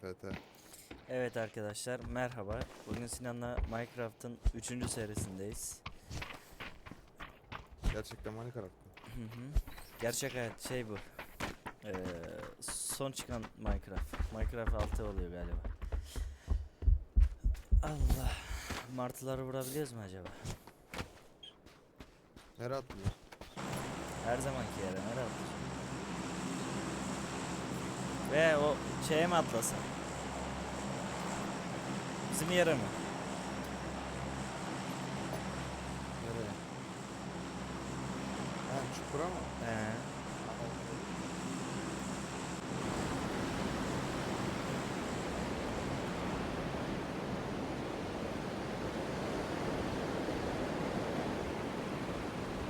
FT. Evet arkadaşlar merhaba. Bugün Sinan'la Minecraft'ın 3. serisindeyiz. Gerçekten Minecraft. mı? Hı hı. Gerçek hayat şey bu. Ee, son çıkan Minecraft. Minecraft 6 oluyor galiba. Allah. Martıları vurabiliyoruz mu acaba? Nereye atlıyor? Her zamanki yere nereye atlayacağım? Ve o şeye mi atlasın? Bizim yere mi? Nereye? Ha çukura mı? He.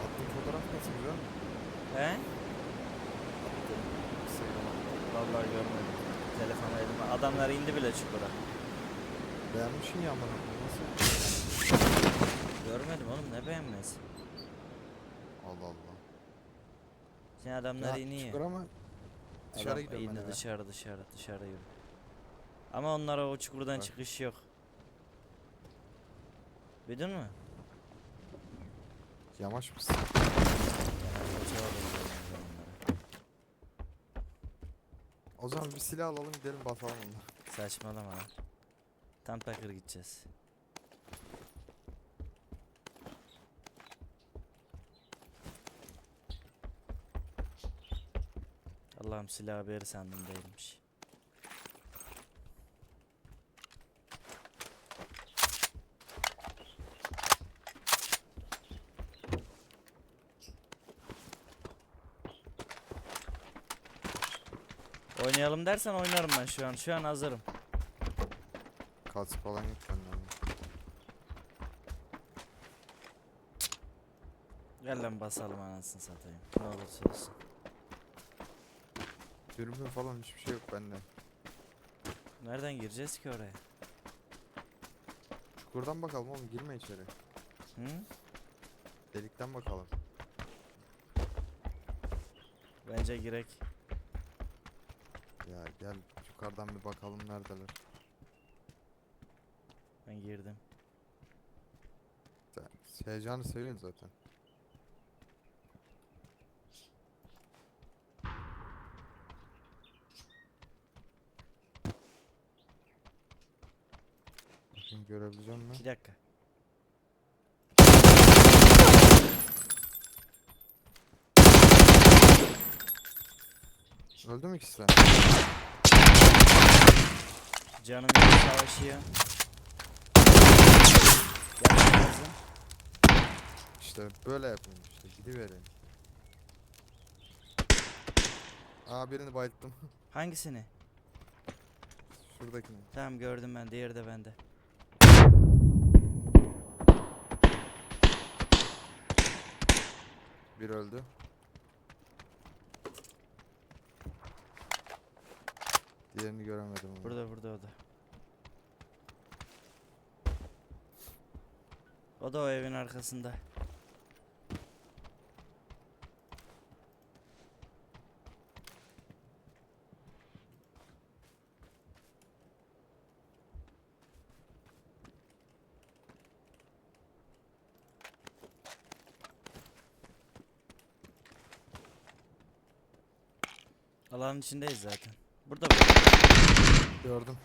Attığın fotoğraf nasıl güzel mi? He? Attığın Instagram'a. Vallahi görmedim. Telefonu elime. Adamlar indi bile çukura. Beğenmişsin ya bana. Nasıl? Görmedim oğlum ne beğenmez. Allah Allah. Sen adamlar iniyor. Çukura mı? Dışarı Adam gidiyorum ben indi eve. dışarı dışarı dışarı yürü. Ama onlara o çukurdan Bak. çıkış yok. Duydun mu? Yamaç mısın? O zaman bir silah alalım gidelim basalım onları. Saçmalama lan. Tam takır gideceğiz. Allah'ım silah haberi sandım değilmiş. Oynayalım dersen oynarım ben şu an. Şu an hazırım. Kask falan yok bende. Gel lan basalım anasını satayım. Ne olursa olsun. Dürbün falan hiçbir şey yok bende. Nereden gireceğiz ki oraya? Çukurdan bakalım oğlum girme içeri. Hı? Delikten bakalım. Bence girek. Ya gel yukarıdan bir bakalım neredeler. Ben girdim. Sen heyecanı seviyorsun zaten. Bakayım görebileceğim mi? Bir dakika. Öldü mü ikisi de? Canım bir savaşıyor. Yapma lazım. İşte böyle yapayım işte gidivereyim. Aa birini bayılttım. Hangisini? Şuradakini. Tamam gördüm ben. Diğeri de bende. Bir öldü. Diğerini göremedim ama. Burada burada o da. O da o evin arkasında. Alanın içindeyiz zaten. Burada bu. Gördüm.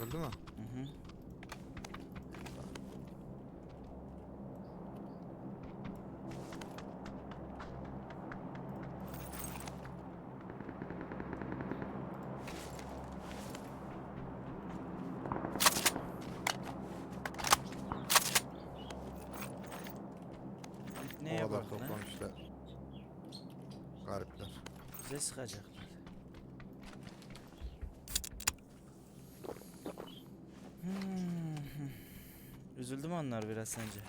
Öldü mü? Kadar bak lan? toplamışlar. Garipler. Bize sıkacaklar. Hmm. Üzüldü mü onlar biraz sence?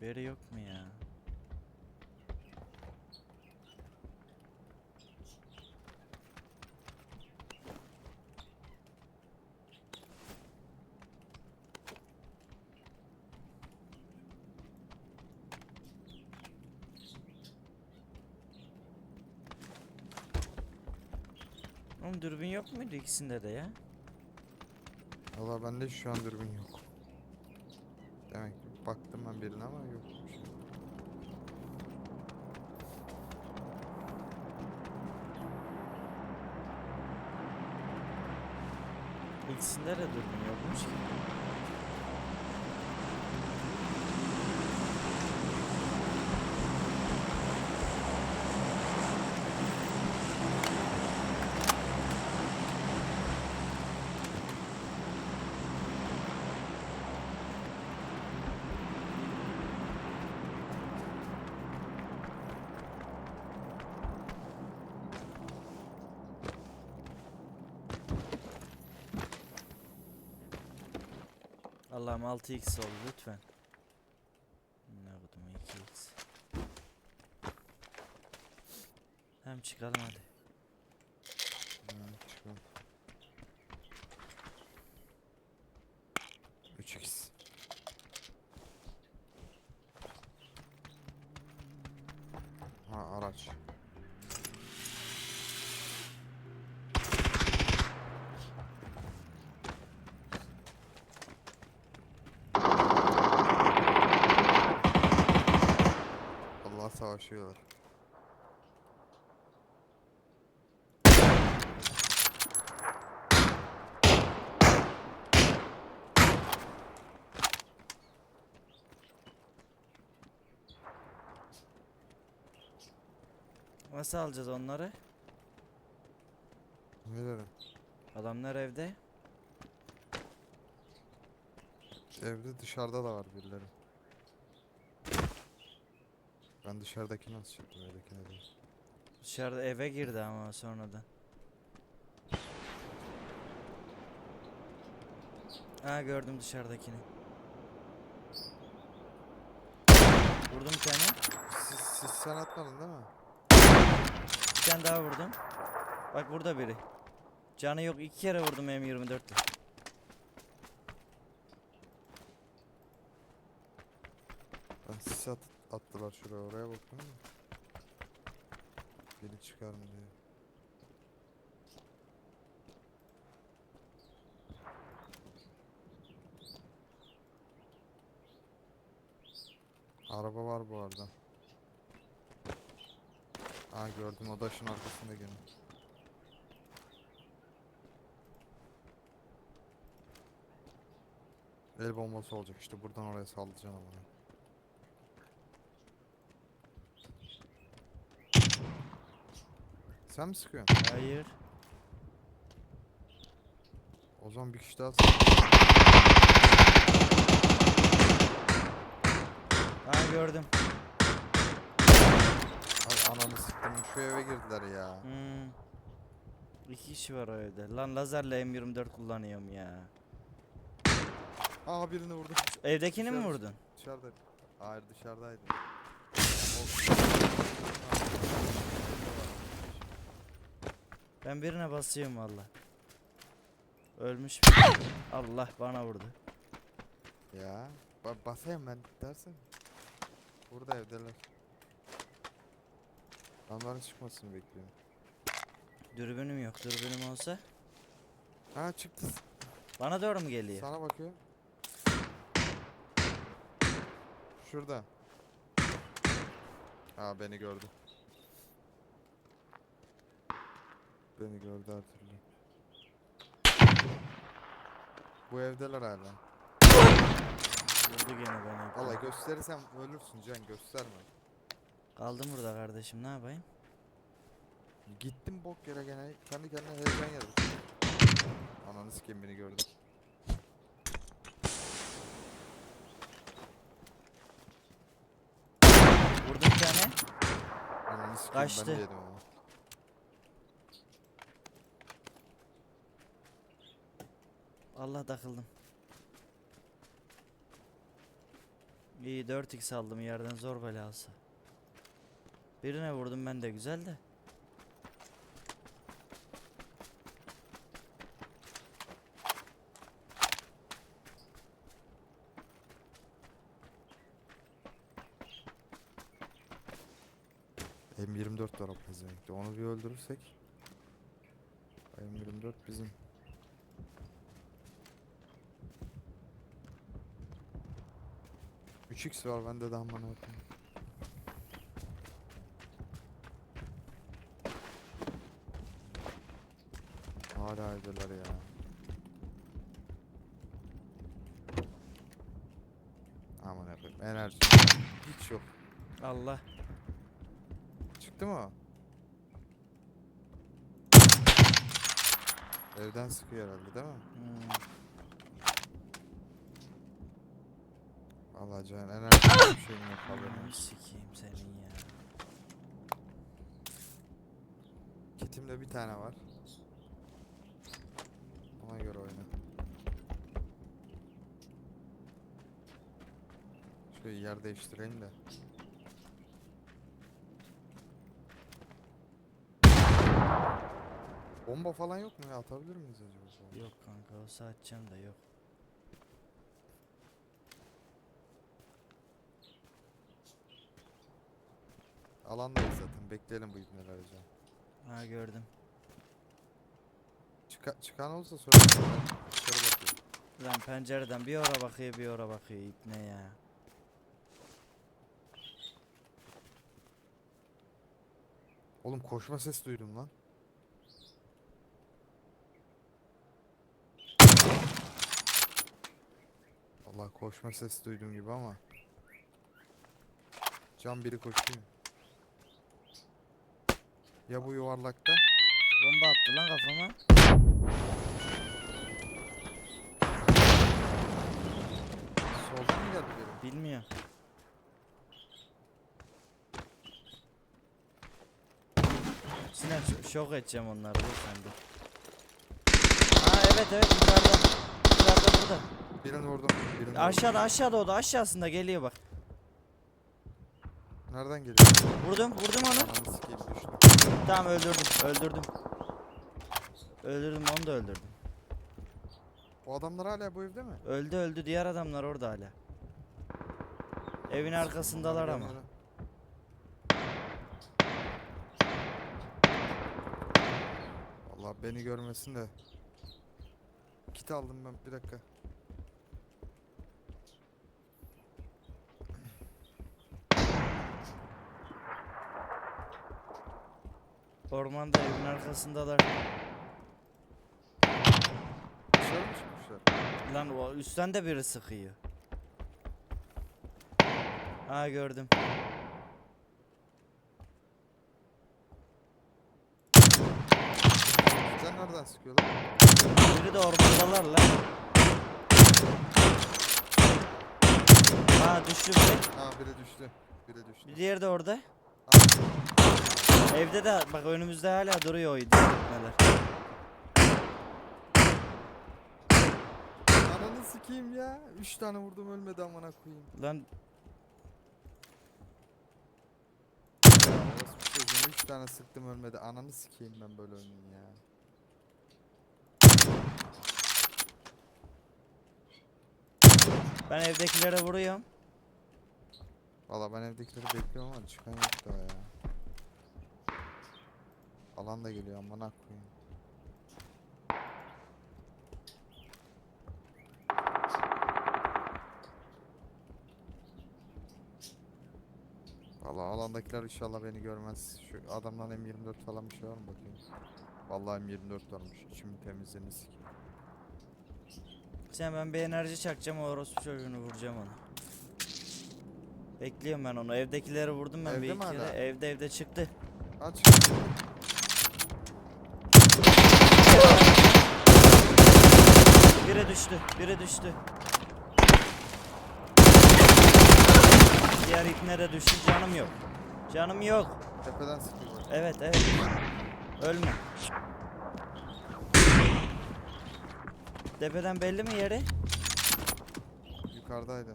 Beri yok mu ya? Oğlum dürbün yok muydu ikisinde de ya? Valla bende şu an dürbün yok. Demek ki baktım ben birine ama yokmuş. İkisinde de dürbün yokmuş ki. Allah'ım 6x oldu lütfen. Ne kodum 2x. Hem çıkalım hadi. Ha, çıkalım. 3x. Ha araç. Savaşıyorlar. Nasıl alacağız onları? Ne dedim? Adamlar evde. Evde dışarıda da var birileri. Ben dışarıdakini nasıl çıktım evdekine değil. Dışarıda eve girdi ama sonradan. Ha gördüm dışarıdakini. Vurdum bir tane. Siz, siz sen atmadın değil mi? Bir tane daha vurdum. Bak burada biri. Canı yok iki kere vurdum M24 ile. Ben sis at, attılar şuraya oraya da. Biri çıkar mı diye. Araba var bu arada. Aa gördüm o daşın arkasında gene. El bombası olacak işte buradan oraya sallayacaksın ama. Sen mi sıkıyorsun? Hayır. O zaman bir kişi daha sık. Ha gördüm. Ay ananı sıktım şu eve girdiler ya. Hmm. İki kişi var o evde. Lan lazerle M24 kullanıyorum ya. Aa birini vurdum. Evdekini mi Dışarı- vurdun? Dışarıda. Hayır dışarıdaydı. Ben birine basıyorum valla. Ölmüş. Allah bana vurdu. Ya ba basayım ben dersin. Burada evdeler. Onların çıkmasını bekliyorum. Dürbünüm yok. Dürbünüm olsa. Aa çıktı. Bana doğru mu geliyor? Sana bakıyor. Şurada. Aa beni gördü. Beni gördü her türlü. Bu evdeler hala. Vurdu gene beni. Valla gösterirsem ölürsün Can gösterme. Kaldım burada kardeşim ne yapayım? Gittim bok yere gene kendi kendine heyecan yedim. Ananı sikeyim beni gördü. Vurdum bir tane. Ananı sikeyim Kaçtı. ben de yedim ama. Allah takıldım. İyi 4x aldım yerden zor belası. Birine vurdum ben de güzel de. M24 var pezevenkte. Onu bir öldürürsek. M24 bizim. Üç x var bende de aman atayım. Hala evdeler ya. Aman yapayım. Enerji hiç yok. Allah. Çıktı mı o? Evden sıkıyor herhalde değil mi? Hmm. Bir şeyim yok haberin Ananı olsun. sikeyim senin ya. Kitimde bir tane var. Ona göre oyna. Şöyle yer değiştireyim de. Bomba falan yok mu ya? Atabilir miyiz acaba? Yok kanka olsa atacağım da yok. Alandayız zaten. Bekleyelim bu ibneler acaba. Ha gördüm. Çıka çıkan olsa. Ben Dışarı bakıyorum. Lan pencereden bir ora bakıyor bir ora bakıyor ipne ya. Oğlum koşma ses duydum lan. Allah koşma ses duydum gibi ama. Can biri koşuyor. Ya bu yuvarlakta? Bomba attı lan kafama. Soldan mı geldi biri? Bilmiyor. Sinan ş- şok edeceğim onları dur sen dur. Ha evet evet yukarıda. Yukarıda burada. Birini vurdum. Birini. Aşağıda aşağıda o da aşağısında geliyor bak. Nereden geliyor? Vurdum vurdum onu. Düştü. Tamam öldürdüm öldürdüm. Öldürdüm onu da öldürdüm. O adamlar hala bu evde mi? Öldü öldü diğer adamlar orada hala. Evin arkasındalar ama. Allah beni görmesin de. Kit aldım ben bir dakika. Ormanda evin arkasındalar. Dışarı mı çıkmışlar? Lan o üstten de biri sıkıyor. Ha gördüm. Sen nereden sıkıyorlar? Biri de ormandalar lan. Ha düştü biri. Ha biri düştü. Biri düştü. Bir diğeri de orada. Ha, Evde de bak önümüzde hala duruyor o neler. Ananı sikeyim ya. Üç tane vurdum ölmedi amına koyayım. Lan Ya orospu çocuğuna üç tane sıktım ölmedi. Ananı sikeyim ben böyle oynayayım ya. ben evdekilere vuruyorum. Valla ben evdekileri bekliyorum ama çıkan yok daha ya. Alan da geliyor amına koyayım. Valla alandakiler inşallah beni görmez. Şu adamdan M24 falan bir şey var mı bakayım. Vallahi M24 varmış. İçimi temizliğini sikeyim. Sen ben bir enerji çakacağım o orospu çocuğunu vuracağım onu. Bekliyorum ben onu. Evdekileri vurdum ben Evde bir mi iki kere. hala? Evde evde çıktı. Aç. Biri düştü. Biri düştü. Diğer ipne de düştü. Canım yok. Canım yok. Tepeden sıkıyorlar. Evet evet. Ölme. Tepeden belli mi yeri? Yukarıdaydı.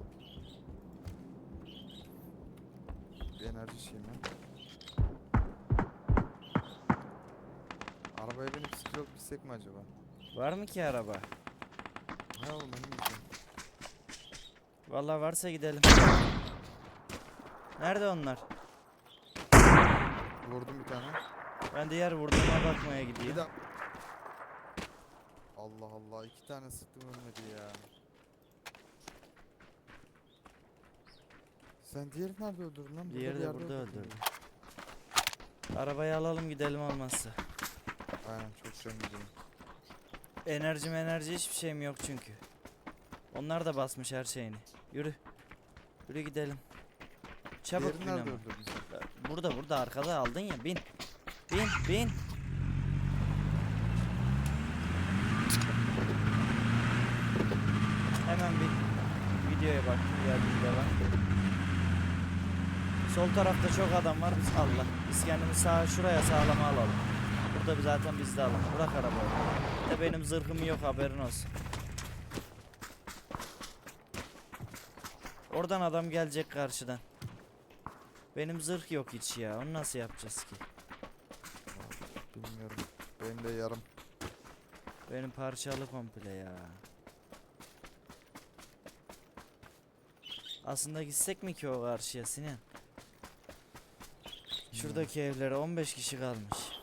Bir enerji şeyim ya. Arabaya binip stroke gitsek mi acaba? Var mı ki araba? Hay oğlum önümüzde. Vallahi varsa gidelim. Nerede onlar? Vurdum bir tane. Ben diğer vurduğuma bakmaya Bir daha. Allah Allah iki tane sıktım ölmedi ya. Sen diğeri nerede öldürdün lan? Diğeri bir de yerde burada öldürdün öldürdüm. Arabayı alalım gidelim olmazsa. Aynen çok can gidiyorum. Enerjim enerji hiçbir şeyim yok çünkü. Onlar da basmış her şeyini. Yürü. Yürü gidelim. Çabuk bin ama. sen? Burada burada arkada aldın ya bin. Bin bin. Hemen bir videoya bak. Geldiğinde devam. Sol tarafta çok adam var. Allah. Biz kendimizi sağ şuraya sağlama alalım. Burada zaten bizde alalım. Bırak arabayı. De benim zırhım yok haberin olsun. Oradan adam gelecek karşıdan. Benim zırh yok hiç ya. Onu nasıl yapacağız ki? Bilmiyorum. Benim de yarım. Benim parçalı komple ya. Aslında gitsek mi ki o karşıya Sinan? Şuradaki evlere 15 kişi kalmış.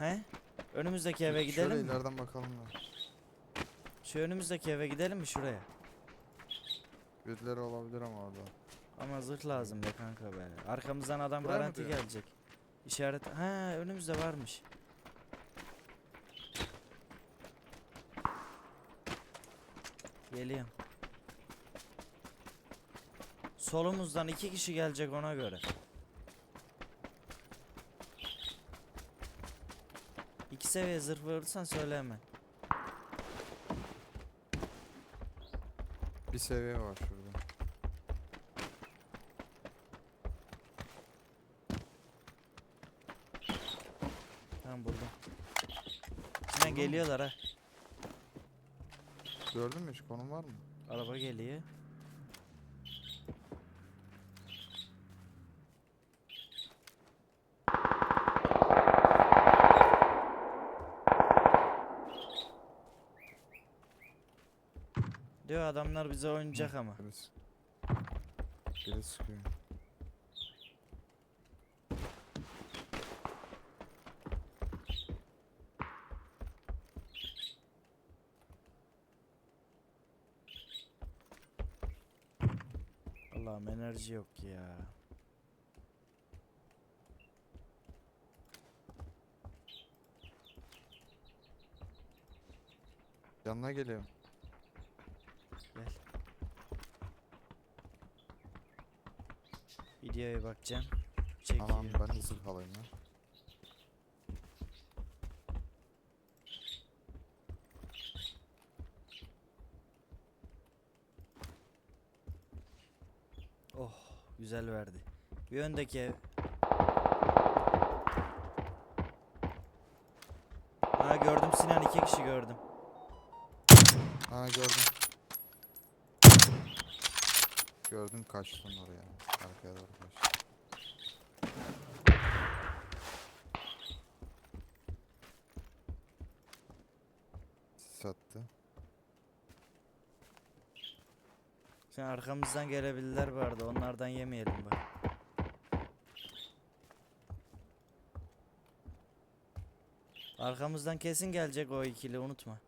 He? Önümüzdeki eve gidelim Şöyle mi? ileriden bakalım da. Şu önümüzdeki eve gidelim mi şuraya? Birileri olabilir ama orada. Ama zırh lazım be kanka be. Arkamızdan adam Buraya mı garanti diyor? gelecek. İşaret... Ha önümüzde varmış. Geliyorum. Solumuzdan iki kişi gelecek ona göre. Seviye zırh verirsen söyle hemen. Bir seviye var şurada. Tamam buldum. Hemen Buldun mu? geliyorlar ha. Gördün mü hiç konum var mı? Araba geliyor. Adamlar bize oynayacak ama. Birisi. Biri sıkıyor. Allah'ım enerji yok ya. Yanına geliyorum. Gel. Videoya bakacağım. Çekiyorum. Tamam ben de zırh alayım ya. Oh güzel verdi. Bir öndeki ev. Ha gördüm Sinan iki kişi gördüm. Ha gördüm. Gördüm kaçtın oraya. Arkaya doğru kaçtın. Sattı. Sen arkamızdan gelebilirler vardı. Onlardan yemeyelim bak. Arkamızdan kesin gelecek o ikili unutma.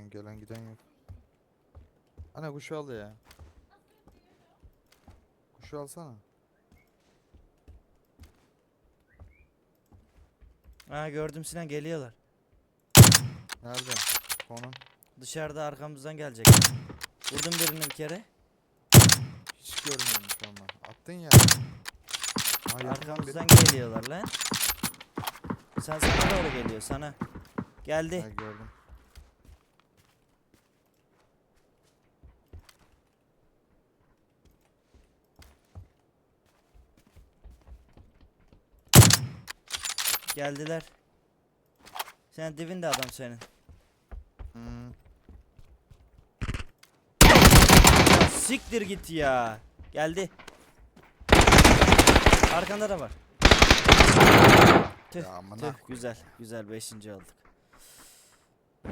An gelen giden yok. Ana kuşu al ya. Kuşu alsana. Ha gördüm Sinan geliyorlar. Nerede? Konum. Dışarıda arkamızdan gelecek. Vurdum birini bir kere. Hiç görmüyorum şu an ben. Attın ya. Biri- Arkamızdan geliyorlar lan. Sen sana doğru geliyor sana. Geldi. Ha, gördüm. Geldiler. Sen dibinde adam senin. Hmm. Ya Siktir git ya. Geldi. Arkanda da var. Tüh, Ya amına tüh. Güzel, güzel. Beşinci olduk.